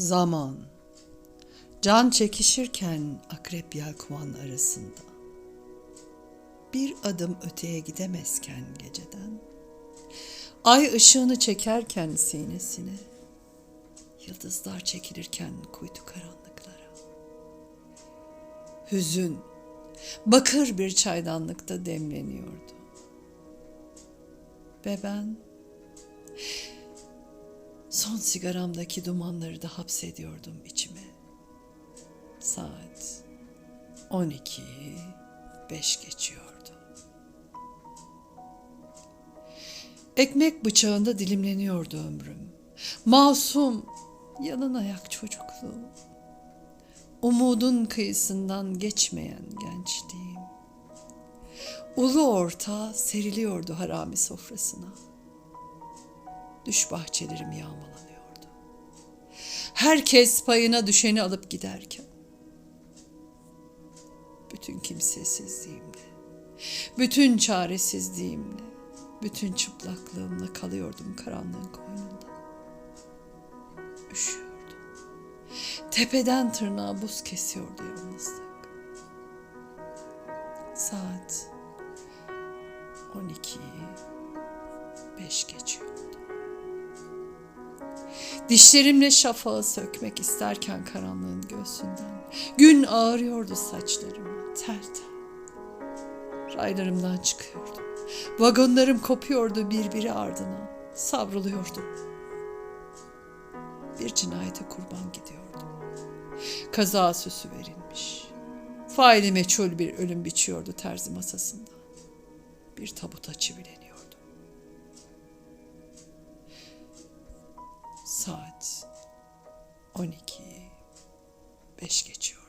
Zaman. Can çekişirken akrep yelkovan arasında. Bir adım öteye gidemezken geceden. Ay ışığını çekerken sinesine. Yıldızlar çekilirken kuytu karanlıklara. Hüzün bakır bir çaydanlıkta demleniyordu. Ve ben Son sigaramdaki dumanları da hapsediyordum içime. Saat 12 5 geçiyordu. Ekmek bıçağında dilimleniyordu ömrüm. Masum, yalın ayak çocukluğum. Umudun kıyısından geçmeyen gençliğim. Ulu orta seriliyordu harami sofrasına düş bahçelerim yağmalanıyordu. Herkes payına düşeni alıp giderken bütün kimsesizliğimle, bütün çaresizliğimle, bütün çıplaklığımla kalıyordum karanlığın koynunda. Üşüyordum. Tepeden tırnağa buz kesiyordu yalnızlık. Saat 12'yi 5 geçiyordu. Dişlerimle şafağı sökmek isterken karanlığın göğsünden gün ağrıyordu saçlarıma tel. Raylarımdan çıkıyordum. Vagonlarım kopuyordu birbiri ardına. Savruluyordum. Bir cinayete kurban gidiyordum. Kaza süsü verilmiş. Faili meçhul bir ölüm biçiyordu terzi masasında. Bir tabuta çivileniyordu. Saat 12 5 geçiyor.